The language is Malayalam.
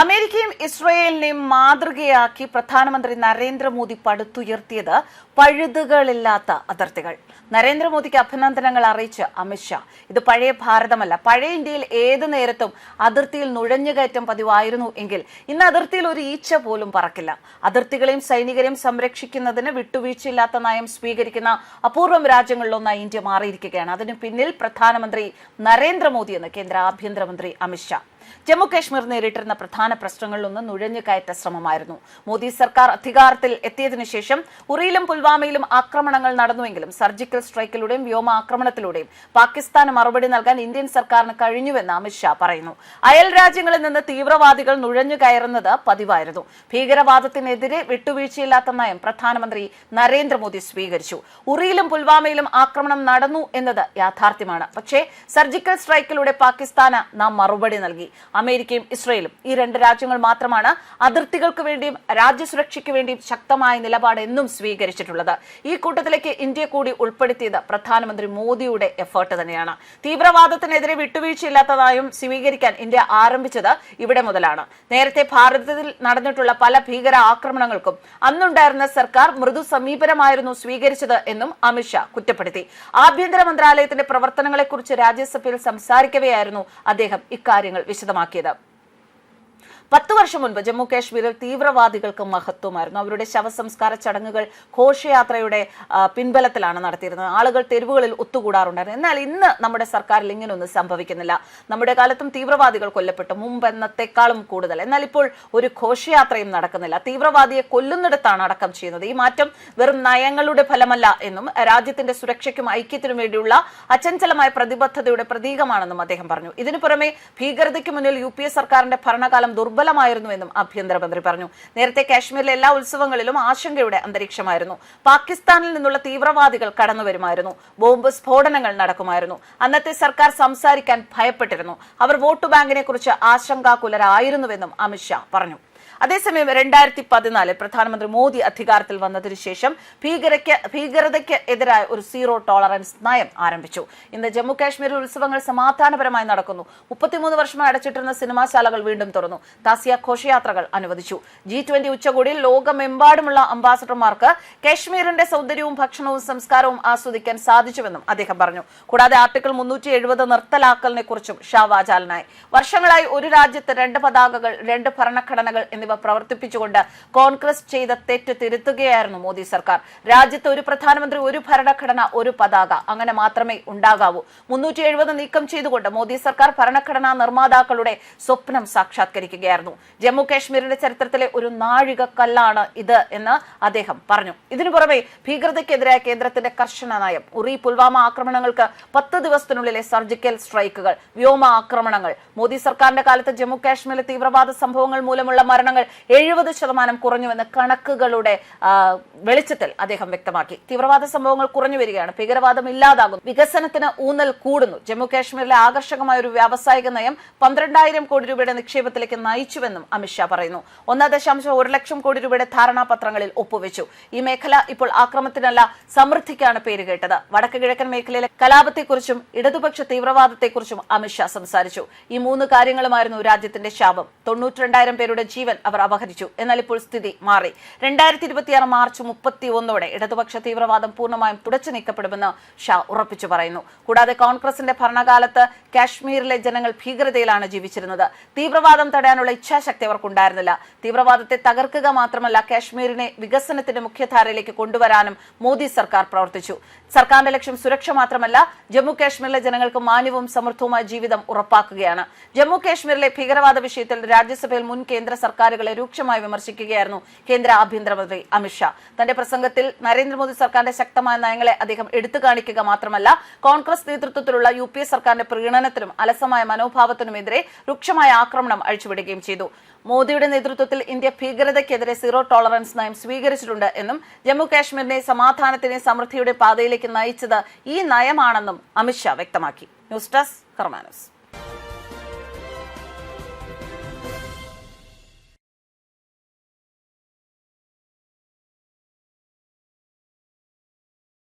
അമേരിക്കയും ഇസ്രയേലിനെയും മാതൃകയാക്കി പ്രധാനമന്ത്രി നരേന്ദ്രമോദി പടുത്തുയർത്തിയത് പഴുതുകളില്ലാത്ത അതിർത്തികൾ. നരേന്ദ്രമോദിക്ക് അഭിനന്ദനങ്ങൾ അറിയിച്ച് അമിത്ഷാ ഇത് പഴയ ഭാരതമല്ല. പഴയ ഇന്ത്യയിൽ ഏത് നേരത്തും അതിർത്തിയിൽ നുഴഞ്ഞുകയറ്റം പതിവായിരുന്നു എങ്കിൽ ഇന്ന് അതിർത്തിയിൽ ഒരു ഈച്ച പോലും പറക്കില്ല. അതിർത്തികളെയും സൈനികരെയും സംരക്ഷിക്കുന്നതിന് വിട്ടുവീഴ്ചയില്ലാത്ത നയം സ്വീകരിക്കുന്ന അപൂർവം രാജ്യങ്ങളിലൊന്നായി ഇന്ത്യ മാറിയിരിക്കുകയാണ്. അതിനു പിന്നിൽ പ്രധാനമന്ത്രി നരേന്ദ്രമോദി എന്ന് കേന്ദ്ര ആഭ്യന്തരമന്ത്രി അമിത്ഷാ ജമ്മു കാശ്മീർ നേരിട്ടിരുന്ന പ്രധാന പ്രശ്നങ്ങളിലൊന്ന് നുഴഞ്ഞുകയറ്റ ശ്രമമായിരുന്നു. മോദി സർക്കാർ അധികാരത്തിൽ എത്തിയതിനു ശേഷം ഉറിയിലും പുൽവാമയിലും ആക്രമണങ്ങൾ നടന്നുവെങ്കിലും സർജിക്കൽ സ്ട്രൈക്കിലൂടെയും വ്യോമ ആക്രമണത്തിലൂടെയും പാകിസ്ഥാന് മറുപടി നൽകാൻ ഇന്ത്യൻ സർക്കാരിന് കഴിഞ്ഞുവെന്ന് അമിത്ഷാ പറയുന്നു. അയൽ രാജ്യങ്ങളിൽ നിന്ന് തീവ്രവാദികൾ നുഴഞ്ഞു കയറുന്നത് പതിവായിരുന്നു. ഭീകരവാദത്തിനെതിരെ വിട്ടുവീഴ്ചയില്ലാത്ത നയം പ്രധാനമന്ത്രി നരേന്ദ്രമോദി സ്വീകരിച്ചു. ഉറിയിലും പുൽവാമയിലും ആക്രമണം നടന്നു എന്നത് യാഥാർത്ഥ്യമാണ്. പക്ഷേ സർജിക്കൽ സ്ട്രൈക്കിലൂടെ പാകിസ്ഥാന് നാം മറുപടി നൽകി. അമേരിക്കയും ഇസ്രയേലും. ഈ രണ്ട് രാജ്യങ്ങൾ മാത്രമാണ് അതിർത്തികൾക്ക് വേണ്ടിയും രാജ്യസുരക്ഷയ്ക്ക് വേണ്ടിയും ശക്തമായ നിലപാട് എന്നും സ്വീകരിച്ചിട്ടുള്ളത്. ഈ കൂട്ടത്തിലേക്ക് ഇന്ത്യ കൂടി ഉൾപ്പെടുത്തിയത് പ്രധാനമന്ത്രി മോദിയുടെ എഫേർട്ട് തന്നെയാണ്. തീവ്രവാദത്തിനെതിരെ വിട്ടുവീഴ്ചയില്ലാത്തതായും സ്വീകരിക്കാൻ ഇന്ത്യ ആരംഭിച്ചത് ഇവിടെ മുതലാണ്. നേരത്തെ ഭാരതത്തിൽ നടന്നിട്ടുള്ള പല ഭീകര ആക്രമണങ്ങൾക്കും അന്നുണ്ടായിരുന്ന സർക്കാർ മൃദു സമീപനമായിരുന്നു സ്വീകരിച്ചത് എന്നും അമിത്ഷാ കുറ്റപ്പെടുത്തി. ആഭ്യന്തര മന്ത്രാലയത്തിന്റെ പ്രവർത്തനങ്ങളെക്കുറിച്ച് രാജ്യസഭയിൽ സംസാരിക്കവെയായിരുന്നു അദ്ദേഹം ഇക്കാര്യങ്ങൾ വിശദമാക്കിയത് പത്ത് വർഷം മുൻപ് ജമ്മു കാശ്മീരിൽ തീവ്രവാദികൾക്ക് മഹത്വമായിരുന്നു. അവരുടെ ശവസംസ്കാര ചടങ്ങുകൾ ഘോഷയാത്രയുടെ പിൻബലത്തിലാണ് നടത്തിയിരുന്നത്. ആളുകൾ തെരുവുകളിൽ ഒത്തുകൂടാറുണ്ടായിരുന്നു. എന്നാൽ ഇന്ന് നമ്മുടെ സർക്കാരിൽ ഇങ്ങനെയൊന്നും സംഭവിക്കുന്നില്ല. നമ്മുടെ കാലത്തും തീവ്രവാദികൾ കൊല്ലപ്പെട്ടു. മുമ്പ് എന്നത്തെക്കാളും കൂടുതൽ. എന്നാൽ ഇപ്പോൾ ഒരു ഘോഷയാത്രയും നടക്കുന്നില്ല. തീവ്രവാദിയെ കൊല്ലുന്നിടത്താണ് അടക്കം ചെയ്യുന്നത്. ഈ മാറ്റം വെറും നയങ്ങളുടെ ഫലമല്ല എന്നും രാജ്യത്തിന്റെ സുരക്ഷയ്ക്കും ഐക്യത്തിനും വേണ്ടിയുള്ള അചഞ്ചലമായ പ്രതിബദ്ധതയുടെ പ്രതീകമാണെന്നും അദ്ദേഹം പറഞ്ഞു. ഇതിനു പുറമെ ഭീകരതയ്ക്ക് മുന്നിൽ യു സർക്കാരിന്റെ ഭരണകാലം ദുർബലമായിരുന്നുവെന്നും ആഭ്യന്തരമന്ത്രി പറഞ്ഞു. നേരത്തെ കാശ്മീരിലെ എല്ലാ ഉത്സവങ്ങളിലും ആശങ്കയുടെ അന്തരീക്ഷമായിരുന്നു. പാകിസ്ഥാനിൽ നിന്നുള്ള തീവ്രവാദികൾ കടന്നുവരുമായിരുന്നു. ബോംബ് സ്ഫോടനങ്ങൾ നടക്കുമായിരുന്നു. അന്നത്തെ സർക്കാർ സംസാരിക്കാൻ ഭയപ്പെട്ടിരുന്നു. അവർ വോട്ട് ബാങ്കിനെ കുറിച്ച് ആശങ്കാകുലരായിരുന്നുവെന്നും അമിത്ഷാ പറഞ്ഞു. അതേസമയം രണ്ടായിരത്തി പതിനാല് പ്രധാനമന്ത്രി മോദി അധികാരത്തിൽ വന്നതിനു ശേഷം ഭീകരയ്ക്ക് ഭീകരതയ്ക്ക് എതിരായ ഒരു സീറോ ടോളറൻസ് നയം ആരംഭിച്ചു. ഇന്ന് ജമ്മു കാശ്മീരിൽ ഉത്സവങ്ങൾ സമാധാനപരമായി നടക്കുന്നു. മുപ്പത്തിമൂന്ന് വർഷമായി അടച്ചിട്ടിരുന്ന സിനിമാശാലകൾ വീണ്ടും തുറന്നു. താസിയ ഘോഷയാത്രകൾ അനുവദിച്ചു. ജി ട്വന്റി ഉച്ചകോടിയിൽ ലോകമെമ്പാടുമുള്ള അംബാസഡർമാർക്ക് കാശ്മീരിന്റെ സൗന്ദര്യവും ഭക്ഷണവും സംസ്കാരവും ആസ്വദിക്കാൻ സാധിച്ചുവെന്നും അദ്ദേഹം പറഞ്ഞു. കൂടാതെ ആർട്ടിക്കിൾ മുന്നൂറ്റി എഴുപത് നിർത്തലാക്കലിനെ കുറിച്ചും ഷാ വാചാലനായി വർഷങ്ങളായി ഒരു രാജ്യത്ത് രണ്ട് പതാകകൾ രണ്ട് ഭരണഘടനകൾ എന്നിവ പ്രവർത്തിപ്പിച്ചുകൊണ്ട് കോൺഗ്രസ് ചെയ്ത തെറ്റ് തിരുത്തുകയായിരുന്നു മോദി സർക്കാർ. രാജ്യത്ത് ഒരു പ്രധാനമന്ത്രി ഒരു ഭരണഘടന ഒരു പതാക. അങ്ങനെ മാത്രമേ ഉണ്ടാകാവൂ. മുന്നൂറ്റി എഴുപത് നീക്കം ചെയ്തുകൊണ്ട് മോദി സർക്കാർ ഭരണഘടനാ നിർമ്മാതാക്കളുടെ സ്വപ്നം സാക്ഷാത്കരിക്കുകയായിരുന്നു. ജമ്മു കാശ്മീരിന്റെ ചരിത്രത്തിലെ ഒരു നാഴിക കല്ലാണ് ഇത് എന്ന് അദ്ദേഹം പറഞ്ഞു. ഇതിനു പുറമെ ഭീകരതയ്ക്കെതിരായ കേന്ദ്രത്തിന്റെ കർശന നയം ഉറി പുൽവാമ ആക്രമണങ്ങൾക്ക് പത്ത് ദിവസത്തിനുള്ളിലെ സർജിക്കൽ സ്ട്രൈക്കുകൾ വ്യോമ ആക്രമണങ്ങൾ മോദി സർക്കാരിന്റെ കാലത്ത് ജമ്മു കാശ്മീരിലെ തീവ്രവാദ സംഭവങ്ങൾ മൂലമുള്ള മരണങ്ങൾ എഴുപത് ശതമാനം കുറഞ്ഞുവെന്ന് കണക്കുകളുടെ വെളിച്ചത്തിൽ അദ്ദേഹം വ്യക്തമാക്കി. തീവ്രവാദ സംഭവങ്ങൾ കുറഞ്ഞു വരികയാണ്. ഭീകരവാദം ഇല്ലാതാകും വികസനത്തിന് ഊന്നൽ കൂടുന്നു. ജമ്മു കാശ്മീരിലെ ആകർഷകമായ ഒരു വ്യാവസായിക നയം പന്ത്രണ്ടായിരം കോടി രൂപയുടെ നിക്ഷേപത്തിലേക്ക് നയിച്ചുവെന്നും അമിത്ഷാ പറയുന്നു. ഒന്നാം ദശാംശം ഒരു ലക്ഷം കോടി രൂപയുടെ ധാരണാപത്രങ്ങളിൽ ഒപ്പുവെച്ചു. ഈ മേഖല ഇപ്പോൾ ആക്രമത്തിനല്ല സമൃദ്ധിക്കാണ് പേരുകേട്ടത് വടക്ക് കിഴക്കൻ മേഖലയിലെ കലാപത്തെക്കുറിച്ചും ഇടതുപക്ഷ തീവ്രവാദത്തെക്കുറിച്ചും അമിത്ഷാ സംസാരിച്ചു. ഈ മൂന്ന് കാര്യങ്ങളുമായിരുന്നു രാജ്യത്തിന്റെ ശാപം. തൊണ്ണൂറ്റിരണ്ടായിരം പേരുടെ ജീവൻ അവർ അപഹരിച്ചു. എന്നാൽ ഇപ്പോൾ സ്ഥിതി മാറി. രണ്ടായിരത്തി ഇരുപത്തിയാറ് മാർച്ച് മുപ്പത്തി ഒന്നോടെ ഇടതുപക്ഷ തീവ്രവാദം പൂർണമായും തുടച്ചു നീക്കപ്പെടുമെന്ന് ഷാ ഉറപ്പിച്ചു പറയുന്നു. കൂടാതെ കോൺഗ്രസിന്റെ ഭരണകാലത്ത് കാശ്മീരിലെ ജനങ്ങൾ ഭീകരതയിലാണ് ജീവിച്ചിരുന്നത്. തീവ്രവാദം തടയാനുള്ള ഇച്ഛാശക്തി അവർക്കുണ്ടായിരുന്നില്ല. തീവ്രവാദത്തെ തകർക്കുക മാത്രമല്ല കാശ്മീരിനെ വികസനത്തിന്റെ മുഖ്യധാരയിലേക്ക് കൊണ്ടുവരാനും മോദി സർക്കാർ പ്രവർത്തിച്ചു. സർക്കാരിന്റെ ലക്ഷ്യം സുരക്ഷ മാത്രമല്ല ജമ്മു കാശ്മീരിലെ ജനങ്ങൾക്ക് മാന്യവും സമൃദ്ധവുമായ ജീവിതം ഉറപ്പാക്കുകയാണ്. ജമ്മു കാശ്മീരിലെ ഭീകരവാദ വിഷയത്തിൽ രാജ്യസഭയിൽ മുൻ കേന്ദ്ര സർക്കാരുകളെ രൂക്ഷമായി വിമർശിക്കുകയായിരുന്നു കേന്ദ്ര ആഭ്യന്തരമന്ത്രി അമിത്ഷാ തന്റെ പ്രസംഗത്തിൽ നരേന്ദ്രമോദി സർക്കാരിന്റെ ശക്തമായ നയങ്ങളെ അദ്ദേഹം എടുത്തു കാണിക്കുക മാത്രമല്ല കോൺഗ്രസ് നേതൃത്വത്തിലുള്ള യു പി എ സർക്കാരിന്റെ പ്രീണനത്തിനും അലസമായ മനോഭാവത്തിനുമെതിരെ രൂക്ഷമായ ആക്രമണം അഴിച്ചുവിടുകയും ചെയ്തു. മോദിയുടെ നേതൃത്വത്തിൽ ഇന്ത്യ ഭീകരതയ്ക്കെതിരെ സീറോ ടോളറൻസ് നയം സ്വീകരിച്ചിട്ടുണ്ട് എന്നും ജമ്മു കാശ്മീരിനെ സമാധാനത്തിനെ സമൃദ്ധിയുടെ പാതയിലേക്ക് നയിച്ചത് ഈ നയമാണെന്നും അമിത്ഷാ വ്യക്തമാക്കി. News desk കർമാനസ്.